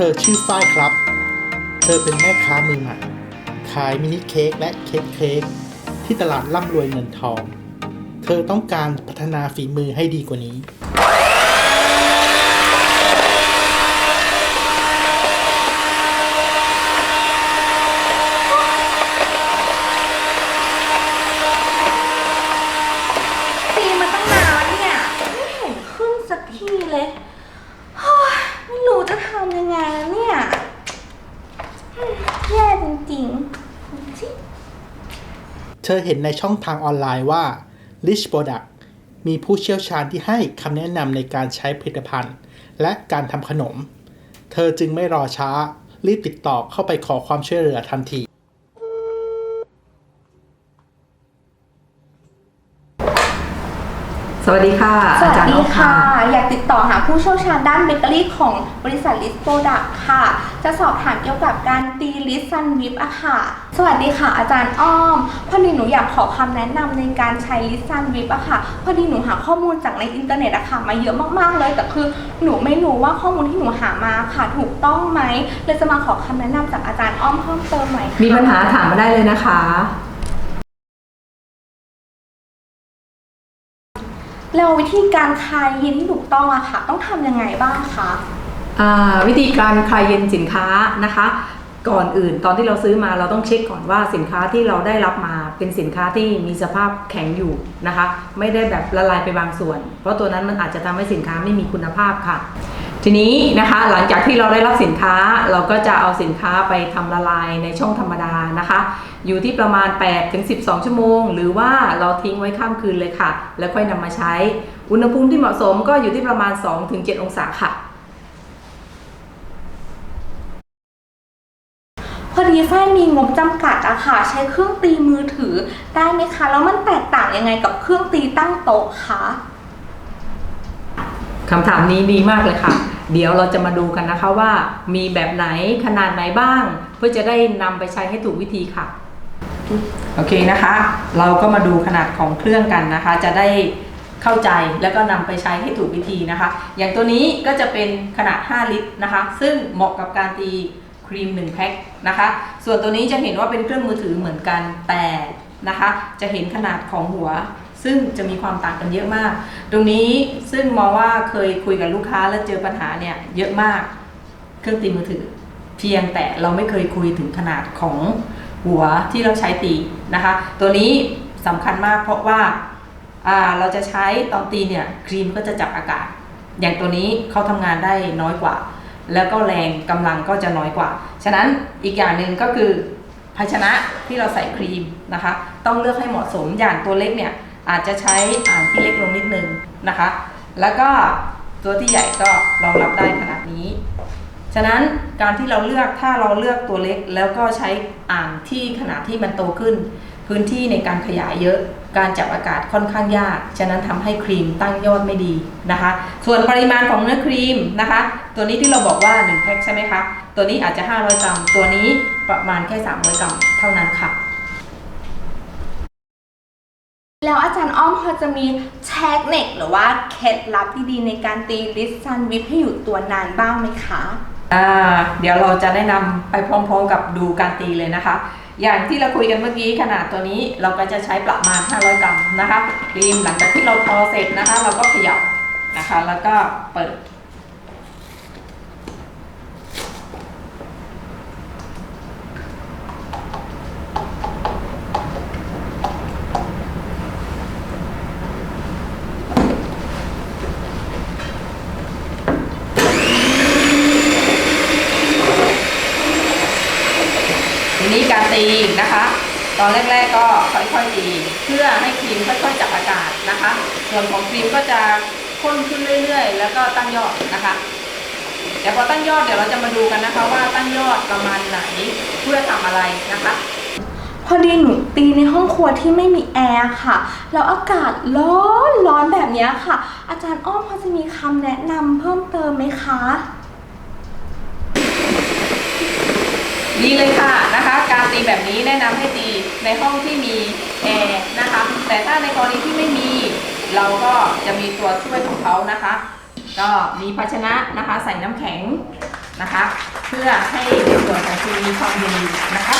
เธอชื่อฝ้ายครับ เธอเป็นแม่ค้ามือใหม่ ขายมินิเค้กและเค้กเค้กที่ตลาดร่ำรวยเงินทอง เธอต้องการพัฒนาฝีมือให้ดีกว่านี้ ตีมาตั้งนานแล้วเนี่ย ไม่เห็นขึ้นสักทีเลยเฮ้ยไม่รู้จะทำยังไงแล้วเนี่ยอืมแิงเธอเห็นในช่องทางออนไลน์ว่า Rich Product มีผู้เชี่ยวชาญที่ให้คำแนะนำในการใช้ผลิตภัณฑ์ และการทำขนม เธอจึงไม่รอช้ารีบติดต่อเข้าไปขอความช่วยเหลือทันที สวัสดีค่ะ สวัสอาจารย์ดีอ้อมค่ะ อยากติดต่อหาผู้เชี่ยวชาญด้านเบเกอรี่ของบริษัทลิสโปรดักค่ะ จะสอบถามเกี่ยวกับการตีลิสซันวิปอะค่ะ สวัสดีค่ะ อาจารย์อ้อม พอดีหนูอยากขอคำแนะนำในการใช้ลิสซันวิปอะค่ะ พอดีหนูหาข้อมูลจากในอินเทอร์เน็ตอะค่ะ มาเยอะมากๆเลย แต่คือหนูไม่รู้ว่าข้อมูลที่หนูหามาค่ะ ถูกต้องไหมเลยจะมาขอคำแนะนำจากอาจารย์อ้อมเพิ่มเติมหน่อยค่ะ มีปัญหาถามมาได้เลยนะคะ แล้ววิธีการคลายเย็นที่ถูกต้องอะค่ะ ต้องทำยังไงบ้างคะอ่าวิธีการคลายเย็นสินค้านะคะ ก่อนอื่นตอนที่เราซื้อมาเราต้องเช็คก่อนว่าสินค้าที่เราได้รับมาเป็นสินค้าที่มีสภาพแข็งอยู่นะคะ ไม่ได้แบบละลายไปบางส่วน เพราะตัวนั้นมันอาจจะทำให้สินค้าไม่มีคุณภาพค่ะ ทีนี้นะคะหลังจากที่เราได้รับสินค้าเราก็จะเอาสินค้าไปทำละลายในช่องธรรมดานะคะ อยู่ที่ประมาณ8ถึง12 ชั่วโมง หรือว่าเราทิ้งไว้ข้ามคืนเลยค่ะ แล้วค่อยนำมาใช้ อุณหภูมิที่เหมาะสมก็อยู่ที่ประมาณ2ถึง7องศาค่ะ พอดีฝ้ายมีงบจำกัดอะค่ะ ใช้เครื่องตีมือถือได้ไหมคะแล้วมันแตกต่างยังไงกับเครื่องตีตั้งโต๊ะคะคำถามนี้ดีมากเลยค่ะ เดี๋ยวเราจะมาดูกันนะคะว่ามีแบบไหนขนาดไหนบ้าง เพื่อจะได้นำไปใช้ให้ถูกวิธีค่ะ โอเคนะคะ เราก็มาดูขนาดของเครื่องกันนะคะ จะได้เข้าใจแล้วก็นำไปใช้ให้ถูกวิธีนะคะ อย่างตัวนี้ก็จะเป็นขนาด 5 ลิตรนะคะ ซึ่งเหมาะกับการตีครีม1แพ็คนะคะ ส่วนตัวนี้จะเห็นว่าเป็นเครื่องมือถือเหมือนกันแต่นะคะ จะเห็นขนาดของหัว ซึ่งจะมีความต่างกันเยอะมาก ตรงนี้ซึ่งมองว่าเคยคุยกับลูกค้าแล้วเจอปัญหาเนี่ยเยอะมาก เครื่องตีมือถือ เพียงแต่เราไม่เคยคุยถึงขนาดของหัวที่เราใช้ตีนะคะ ตัวนี้สำคัญมากเพราะว่าอ่าเราจะใช้ตอนตีเนี่ยครีมก็จะจับอากาศ อย่างตัวนี้เขาทำงานได้น้อยกว่า แล้วก็แรงกำลังก็จะน้อยกว่า ฉะนั้นอีกอย่างหนึ่งก็คือภาชนะที่เราใส่ครีมนะคะ ต้องเลือกให้เหมาะสมอย่างตัวเล็กเนี่ย อาจจะใช้อ่างที่เล็กลงนิดนึงนะคะ แล้วก็ตัวที่ใหญ่ก็รองรับได้ขนาดนี้ ฉะนั้นการที่เราเลือกถ้าเราเลือกตัวเล็ก แล้วก็ใช้อ่างที่ขนาดที่มันโตขึ้น พื้นที่ในการขยายเยอะ การจับอากาศค่อนข้างยาก ฉะนั้นทำให้ครีมตั้งยอดไม่ดีนะคะ ส่วนปริมาณของเนื้อครีมนะคะ ตัวนี้ที่เราบอกว่า1แพ็คใช่ไหมคะ ตัวนี้อาจจะ 500 กรัม ตัวนี้ประมาณแค่ 300 กรัมเท่านั้นค่ะ แล้วอาจารย์อ้อมพอจะมีเทคนิคหรือว่าเคล็ดลับดีๆในการตีลิสซันวิปให้อยู่ตัวนานบ้างไหมคะ อ่าเดี๋ยวเราจะแนะนำไปพร้อมๆกับดูการตีเลยนะคะ อย่างที่เราคุยกันเมื่อกี้ขนาดตัวนี้เราก็จะใช้ประมาณ 500 กรัมนะคะครีมหลังจากที่เราทอเสร็จนะคะ เราก็ขยับนะคะ แล้วก็เปิด ทีนี้การตีนะคะ ตอนแรกๆก็ค่อยๆตีเพื่อให้ครีมค่อยๆจับอากาศนะคะ ส่วนของครีมก็จะข้นขึ้นเรื่อยๆ แล้วก็ตั้งยอดนะคะเดี๋ยวพอตั้งยอดเดี๋ยวเราจะมาดูกันนะคะว่าตั้งยอดประมาณไหนเพื่อทำอะไรนะคะ พอดีหนูตีในห้องครัวที่ไม่มีแอร์ค่ะแล้วอากาศร้อนร้อนแบบนี้ค่ะ อาจารย์อ้อมพอจะมีคำแนะนำเพิ่มเติมไหมคะ ดีเลยค่ะนะคะ การตีแบบนี้แนะนำให้ตีในห้องที่มีแอร์นะคะ แต่ถ้าในกรณีที่ไม่มี เราก็จะมีตัวช่วยของเขานะคะ ก็มีภาชนะนะคะใส่น้ำแข็งนะคะ เพื่อให้ในส่วนของครีมีความเย็นนะคะ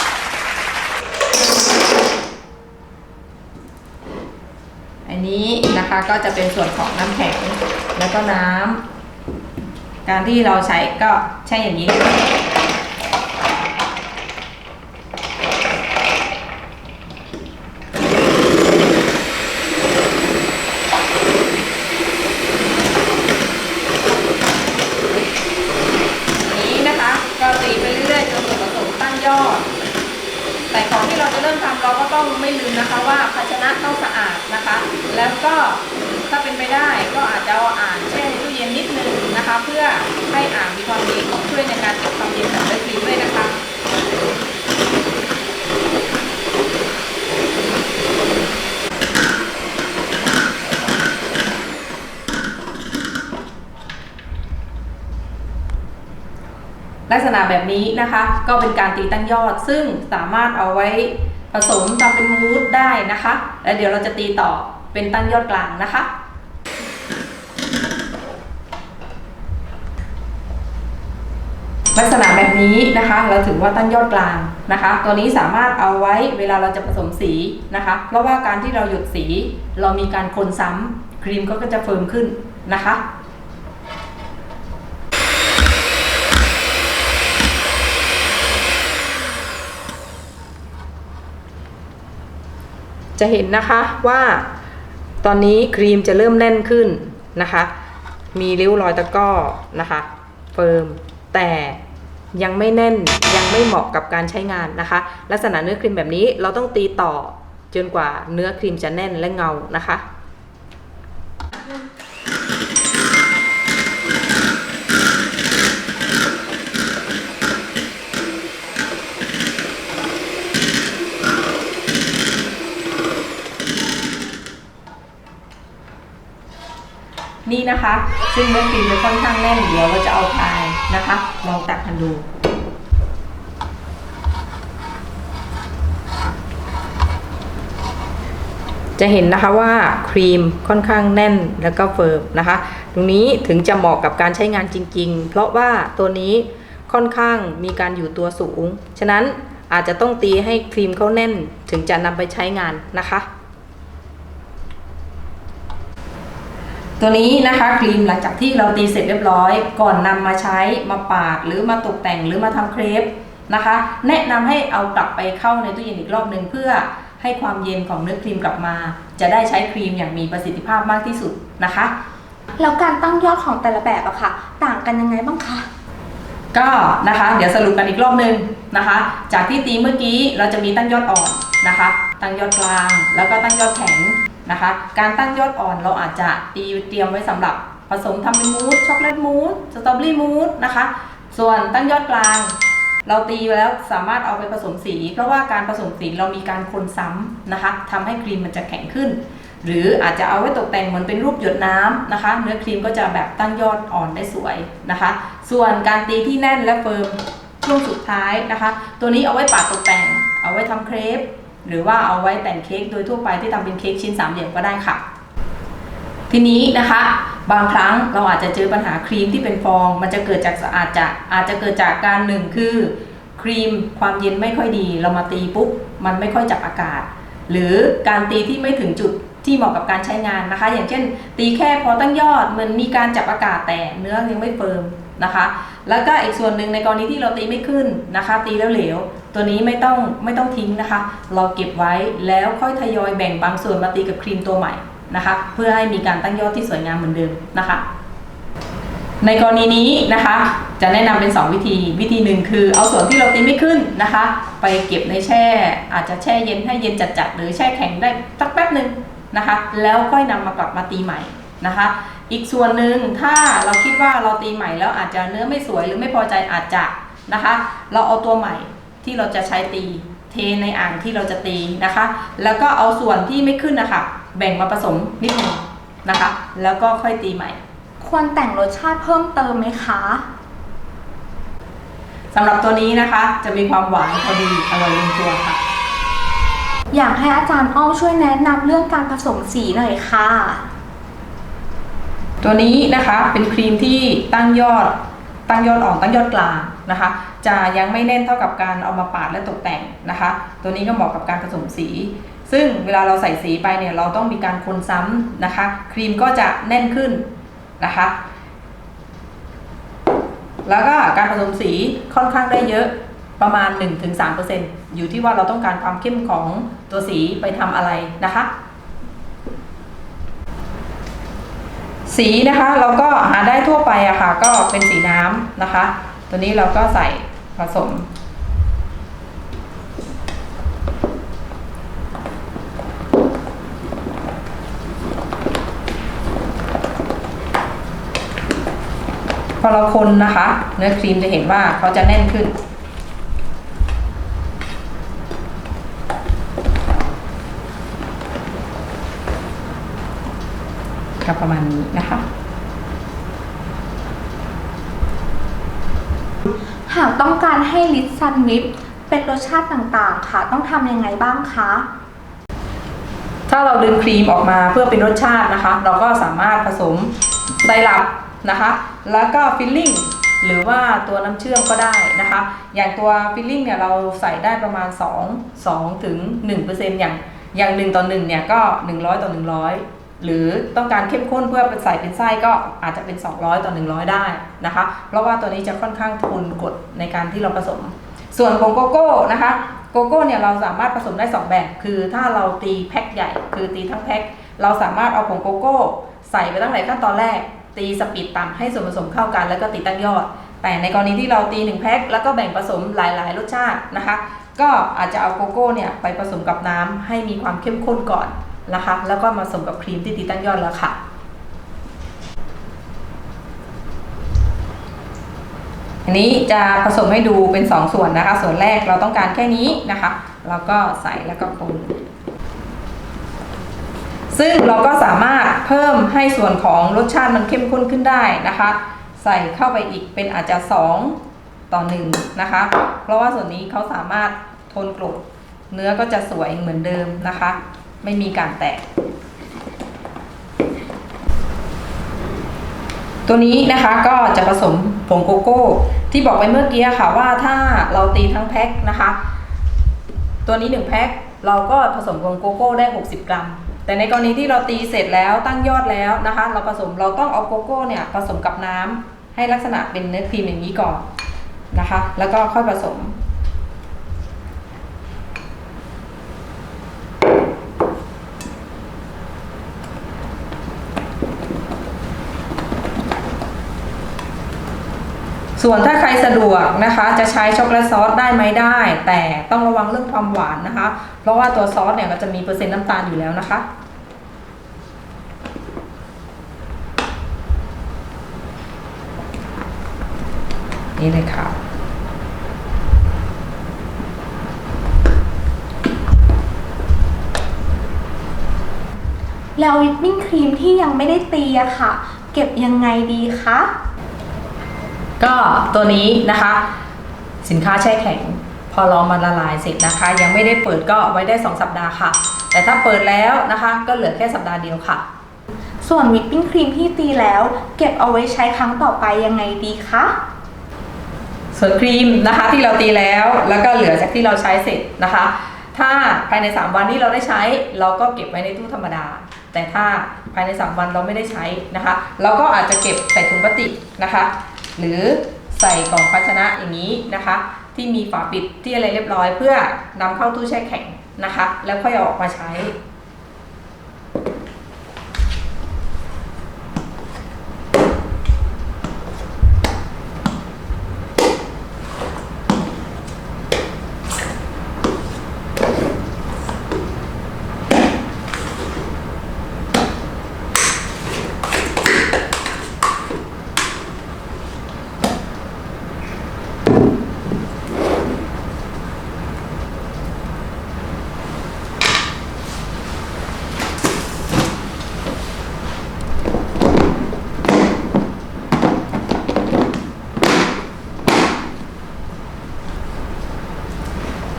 อันนี้นะคะก็จะเป็นส่วนของน้ำแข็งแล้วก็น้ำการที่เราใช้ก็ใช่อย่างนี้นะคะก็ตีไปเรื่อยๆจนส่วนผสมตั้งยอด แต่ก่อนที่เราจะเริ่มทำเราก็ต้องไม่ลืมนะคะว่า ภาชนะต้องสะอาดนะคะ แล้วก็ถ้าเป็นไปได้ก็อาจจะเอาอ่างแช่ในตู้เย็นนิดนึงนะคะ เพื่อให้อ่างมีความเย็นช่วยในการเก็บความเย็นจากเนื้ดีด้วยนะคะลักษณะแบบนี้นะคะก็เป็นการตีตั้งยอดซึ่งสามารถเอาไว้ ผสมทำเป็นมูสได้นะคะ แล้วเดี๋ยวเราจะตีต่อเป็นตั้งยอดกลางนะคะ ลักษณะแบบนี้นะคะ เราถือว่าตั้งยอดกลางนะคะ ตัวนี้สามารถเอาไว้เวลาเราจะผสมสีนะคะ เพราะว่าการที่เราหยดสี เรามีการคนซ้ำครีมก็จะเฟิร์มขึ้นนะคะ จะเห็นนะคะว่าตอนนี้ครีมจะเริ่มแน่นขึ้นนะคะ มีริ้วรอยตะก้อนะคะเฟิร์มแต่ยังไม่แน่นยังไม่เหมาะกับการใช้งานนะคะ ลักษณะเนื้อครีมแบบนี้เราต้องตีต่อจนกว่าเนื้อครีมจะแน่นและเงานะคะ นี่นะคะ ซึ่งเนื้อครีมมันค่อนข้างแน่นเดี๋ยวเราจะเอาพายนะคะ ลองตักกันดูจะเห็นนะคะว่าครีมค่อนข้างแน่นแล้วก็เฟิร์มนะคะ ตรงนี้ถึงจะเหมาะกับการใช้งานจริง ๆ เพราะว่าตัวนี้ค่อนข้างมีการอยู่ตัวสูง ฉะนั้นอาจจะต้องตีให้ครีมเขาแน่นถึงจะนำไปใช้งานนะคะ ตัวนี้นะคะครีมหลังจากที่เราตีเสร็จเรียบร้อย ก่อนนำมาใช้มาปาดหรือมาตกแต่งหรือมาทำเครปนะคะ แนะนำให้เอากลับไปเข้าในตู้เย็นอีกรอบหนึ่งเพื่อให้ความเย็นของเนื้อครีมกลับมา จะได้ใช้ครีมอย่างมีประสิทธิภาพมากที่สุดนะคะแล้วการตั้งยอดของแต่ละแบบอะค่ะ ต่างกันยังไงบ้างคะก็นะคะ เดี๋ยวสรุปกันอีกรอบหนึ่งนะคะ จากที่ตีเมื่อกี้เราจะมีตั้งยอดอ่อนนะคะ ตั้งยอดกลางแล้วก็ตั้งยอดแข็ง นะคะ การตั้งยอดอ่อนเราอาจจะตีเตรียมไว้สำหรับผสมทำเป็นมูสช็อกโกแลตมูสสตรอเบอรี่มูสนะคะ ส่วนตั้งยอดกลาง เราตีแล้วสามารถเอาไปผสมสี เพราะว่าการผสมสีเรามีการคนซ้ำนะคะทำให้ครีมมันจะแข็งขึ้น หรืออาจจะเอาไว้ตกแต่งเหมือนเป็นรูปหยดน้ำนะคะ เนื้อครีมก็จะแบบตั้งยอดอ่อนได้สวยนะคะ ส่วนการตีที่แน่นและเฟิร์มช่วงสุดท้ายนะคะ ตัวนี้เอาไว้ปาดตกแต่ง เอาไว้ทำเครป หรือว่าเอาไว้แต่งเค้กโดยทั่วไปที่ทำเป็นเค้กชิ้นสามเหลี่ยมก็ได้ค่ะ ทีนี้นะคะ บางครั้งเราอาจจะเจอปัญหาครีมที่เป็นฟอง มันจะเกิดจากอาจจะอาจจะเกิดจากการหนึ่งคือครีมความเย็นไม่ค่อยดี เรามาตีปุ๊บมันไม่ค่อยจับอากาศ หรือการตีที่ไม่ถึงจุดที่เหมาะกับการใช้งานนะคะ อย่างเช่น ตีแค่พอตั้งยอดมันมีการจับอากาศแต่เนื้อยังไม่เฟิร์ม นะคะ แล้วก็อีกส่วนหนึ่งในกรณีที่เราตีไม่ขึ้นนะคะ ตีแล้วเหลว ตัวนี้ไม่ต้องไม่ต้องทิ้งนะคะ เราเก็บไว้แล้วค่อยทยอยแบ่งบางส่วนมาตีกับครีมตัวใหม่นะคะ เพื่อให้มีการตั้งยอดที่สวยงามเหมือนเดิมนะคะ ในกรณีนี้นะคะ จะแนะนำเป็น 2 วิธี วิธีหนึ่งคือเอาส่วนที่เราตีไม่ขึ้นนะคะ ไปเก็บในแช่ อาจจะแช่เย็นให้เย็นจัดๆหรือแช่แข็งได้สักแป๊บหนึ่งนะคะ แล้วค่อยนำมากลับมาตีใหม่นะคะ อีกส่วนหนึ่งถ้าเราคิดว่าเราตีใหม่แล้วอาจจะเนื้อไม่สวยหรือไม่พอใจอาจจะนะคะ เราเอาตัวใหม่ที่เราจะใช้ตีเทในอ่างที่เราจะตีนะคะ แล้วก็เอาส่วนที่ไม่ขึ้นนะคะแบ่งมาผสมนิดหนึงนะคะ แล้วก็ค่อยตีใหม่ ควรแต่งรสชาติเพิ่มเติมไหมคะสำหรับตัวนี้นะคะ จะมีความหวานพอดีอร่อยลงตัวค่ะ อยากให้อาจารย์อ้อมช่วยแนะนำเรื่องการผสมสีหน่อยค่ะ ตัวนี้นะคะเป็นครีมที่ตั้งยอดตั้งยอดอ่อนตั้งยอดกลางนะคะ จะยังไม่แน่นเท่ากับการเอามาปาดและตกแต่งนะคะ ตัวนี้ก็เหมาะกับการผสมสี ซึ่งเวลาเราใส่สีไปเนี่ยเราต้องมีการคนซ้ำนะคะ ครีมก็จะแน่นขึ้นนะคะ แล้วก็การผสมสีค่อนข้างได้เยอะประมาณ 1-3%อยู่ที่ว่าเราต้องการความเข้มของตัวสีไปทำอะไรนะคะ สีนะคะเราก็หาได้ทั่วไปอะค่ะ ก็เป็นสีน้ำนะคะ ตัวนี้เราก็ใส่ผสม พอเราคนนะคะ เนื้อครีมจะเห็นว่าเขาจะแน่นขึ้น ก็ประมาณนี้นะคะ หากต้องการให้ลิสซันวิปเป็นรสชาติต่างๆ ค่ะ ต้องทำยังไงบ้างคะถ้าเราดึงครีมออกมาเพื่อเป็นรสชาตินะคะ เราก็สามารถผสมไซรัปนะคะ แล้วก็ฟิลลิ่งหรือว่าตัวน้ำเชื่อมก็ได้นะคะ อย่างตัวฟิลลิ่งเนี่ยเราใส่ได้ประมาณ 2 2ถึง1%อย่างอย่าง1ต่อ1เนี่ยก็ 100 ต่อ 100 หรือต้องการเข้มข้นเพื่อใส่เป็นไส้ก็อาจจะเป็น 200 ต่อ 100 ได้นะคะ เพราะว่าตัวนี้จะค่อนข้างทนกดในการที่เราผสม ส่วนผงโกโก้นะคะโกโก้เนี่ยเราสามารถผสมได้ 2 แบบ คือถ้าเราตีแพ็คใหญ่ คือตีทั้งแพ็คเราสามารถเอาผงโกโก้ ใส่ไปตั้งแต่ขั้นตอนแรก ตีสปีดต่ำให้ส่วนผสมเข้ากัน แล้วก็ติดตั้งยอด แต่ในกรณีที่เราตี1แพ็คแล้วก็แบ่งผสมหลาย ๆ รสชาตินะคะ ก็อาจจะเอาโกโก้เนี่ยไปผสมกับน้ำให้มีความเข้มข้นก่อน นะคะ แล้วก็มาผสมกับครีมที่ติดตั้งยอดแล้วค่ะ อันนี้จะผสมให้ดูเป็น 2 ส่วนนะคะ ส่วนแรกเราต้องการแค่นี้นะคะเราก็ใส่แล้วก็คนซึ่งเราก็สามารถเพิ่มให้ส่วนของรสชาติมันเข้มข้นขึ้นได้นะคะ ใส่เข้าไปอีกเป็นอาจจะ 2 ต่อ1นะคะ เพราะว่าส่วนนี้เขาสามารถทนกรดเนื้อก็จะสวยเหมือนเดิมนะคะ ไม่มีการแตก ตัวนี้นะคะก็จะผสมผงโกโก้ ที่บอกไว้เมื่อกี้ค่ะว่าถ้าเราตีทั้งแพ็คนะคะ ตัวนี้1แพ็คเราก็ผสมผงโกโก้ได้ 60 กรัม แต่ในกรณีที่เราตีเสร็จแล้วตั้งยอดแล้วนะคะ เราผสมเราต้องเอาโกโก้เนี่ยผสมกับน้ำให้ลักษณะเป็นเนื้อครีมอย่างนี้ก่อนนะคะ แล้วก็ค่อยผสม ส่วนถ้าใครสะดวกนะคะ จะใช้ช็อกโกแลตซอสได้ไหมได้ แต่ต้องระวังเรื่องความหวานนะคะ เพราะว่าตัวซอสเนี่ยมันจะมีเปอร์เซ็นต์น้ำตาลอยู่แล้วนะคะ นี่เลยค่ะแล้ววิปปิ้งครีมที่ยังไม่ได้ตีอะค่ะ เก็บยังไงดีคะ ก็ตัวนี้นะคะ สินค้าแช่แข็ง พอเรามาละลายเสร็จนะคะ ยังไม่ได้เปิดก็ไว้ได้ 2 สัปดาห์ค่ะ แต่ถ้าเปิดแล้วนะคะ ก็เหลือแค่สัปดาห์เดียวค่ะ ส่วนวิปปิ้งครีมที่ตีแล้ว เก็บเอาไว้ใช้ครั้งต่อไปยังไงดีคะส่วนครีมนะคะที่เราตีแล้วแล้วก็เหลือจากที่เราใช้เสร็จนะคะ ถ้าภายใน 3 วันที่เราได้ใช้ เราก็เก็บไว้ในตู้ธรรมดา แต่ถ้าภายใน 3 วันเราไม่ได้ใช้นะคะ เราก็อาจจะเก็บใส่ถุงพลาสติกนะคะ หรือใส่กล่องภาชนะอย่างนี้นะคะ ที่มีฝาปิดที่อะไรเรียบร้อย เพื่อนำเข้าตู้แช่แข็งนะคะ แล้วค่อยออกมาใช้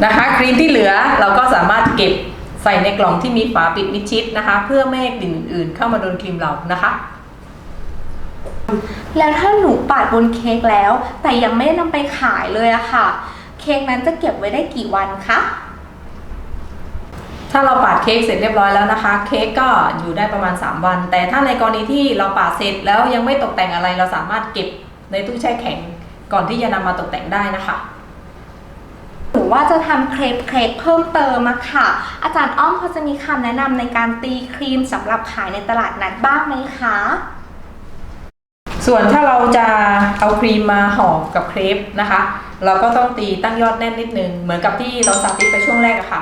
นะ คะครีมที่เหลือเราก็สามารถเก็บใส่ในกล่องที่มีฝาปิดมิดชิดนะคะ เพื่อไม่ให้กลิ่นอื่นๆเข้ามาโดนครีมเรานะคะ แล้วถ้าหนูปาดบนเค้กแล้ว แต่ยังไม่ได้นำไปขายเลยอะค่ะ เค้กนั้นจะเก็บไว้ได้กี่วันคะถ้าเราปาดเค้กเสร็จเรียบร้อยแล้วนะคะ เค้กก็อยู่ได้ประมาณ 3 วัน แต่ถ้าในกรณีที่เราปาดเสร็จแล้วยังไม่ตกแต่งอะไร เราสามารถเก็บในตู้แช่แข็งก่อนที่จะนำมาตกแต่งได้นะคะห รือว่าจะทำเครปเค้กเพิ่มเติมอะค่ะ อาจารย์อ้อมพอจะมีคำแนะนำในการตีครีมสำหรับขายในตลาดนัดบ้างไหมคะ ส่วนถ้าเราจะเอาครีมมาห่อกับเครปนะคะ เราก็ต้องตีตั้งยอดแน่นนิดนึง เหมือนกับที่เราสาธิตไปช่วงแรกอะค่ะ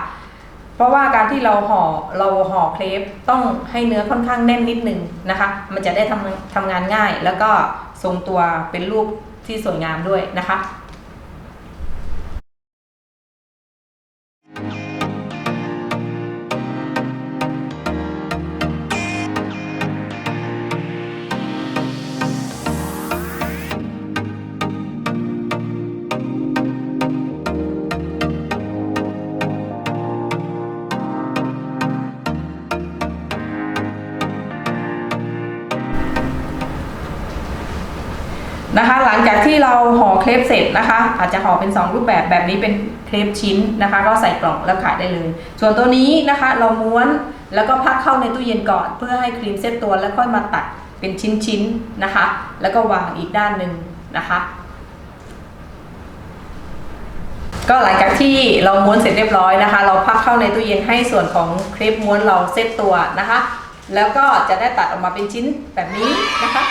เพราะว่าการที่เราห่อเราห่อเครปต้องให้เนื้อค่อนข้างแน่นนิดนึงนะคะ มันจะได้ทำทำงานง่าย แล้วก็ทรงตัวเป็นรูปที่สวยงามด้วยนะคะ ที่เราห่อเครปเสร็จนะคะ อาจจะห่อเป็น 2 รูปแบบแบบนี้เป็นเครปชิ้นนะคะ ก็ใส่กล่องแล้วขายได้เลย ส่วนตัวนี้นะคะเราม้วนแล้วก็พักเข้าในตู้เย็นก่อน เพื่อให้ครีมเซตตัวแล้วค่อยมาตัดเป็นชิ้นๆนะคะ แล้วก็วางอีกด้านหนึ่งนะคะ ก็หลังจากที่เราม้วนเสร็จเรียบร้อยนะคะ เราพักเข้าในตู้เย็นให้ส่วนของเครปม้วนเราเซตตัวนะคะ แล้วก็จะได้ตัดออกมาเป็นชิ้นแบบนี้นะคะ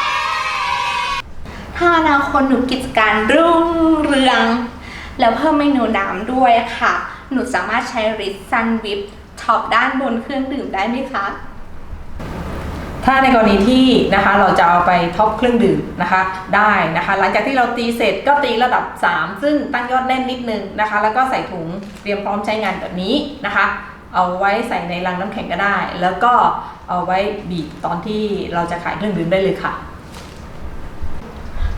ถ้าอนาคตหนูกิจการรุ่งเรือง แล้วเพิ่มเมนูน้ำด้วยค่ะ หนูสามารถใช้ริสซันวิปท็อปด้านบนเครื่องดื่มได้ไหมคะ ถ้าในกรณีที่นะคะเราจะเอาไปท็อปเครื่องดื่มนะคะได้นะคะ หลังจากที่เราตีเสร็จก็ตีระดับ 3 ซึ่งตั้งยอดแน่นนิดนึงนะคะ แล้วก็ใส่ถุงเตรียมพร้อมใช้งานแบบนี้นะคะ เอาไว้ใส่ในรังน้ำแข็งก็ได้ แล้วก็เอาไว้บีบตอนที่เราจะขายเครื่องดื่มได้เลยค่ะ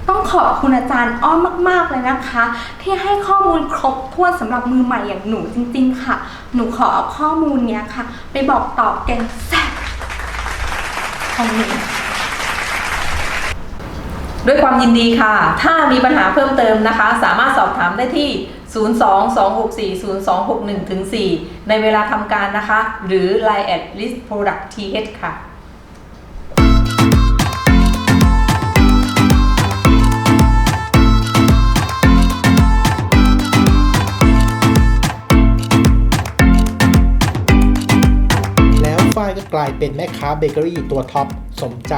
ต้องขอบคุณอาจารย์อ้อมมาก ๆ เลยนะคะ ที่ให้ข้อมูลครบถ้วนสำหรับมือใหม่อย่างหนูจริง ๆ ค่ะ หนูขอเอาข้อมูลเนี้ยค่ะ ไปบอกต่อแกงแซ่บของหนู ด้วยความยินดีค่ะ ถ้ามีปัญหาเพิ่มเติมนะคะ สามารถสอบถามได้ที่ 022640261-4 ในเวลาทำการนะคะ หรือ Line at list product th ค่ะ ฝ้ายก็กลายเป็นแม่ค้าเบเกอรี่ตัวท็อปสมใจ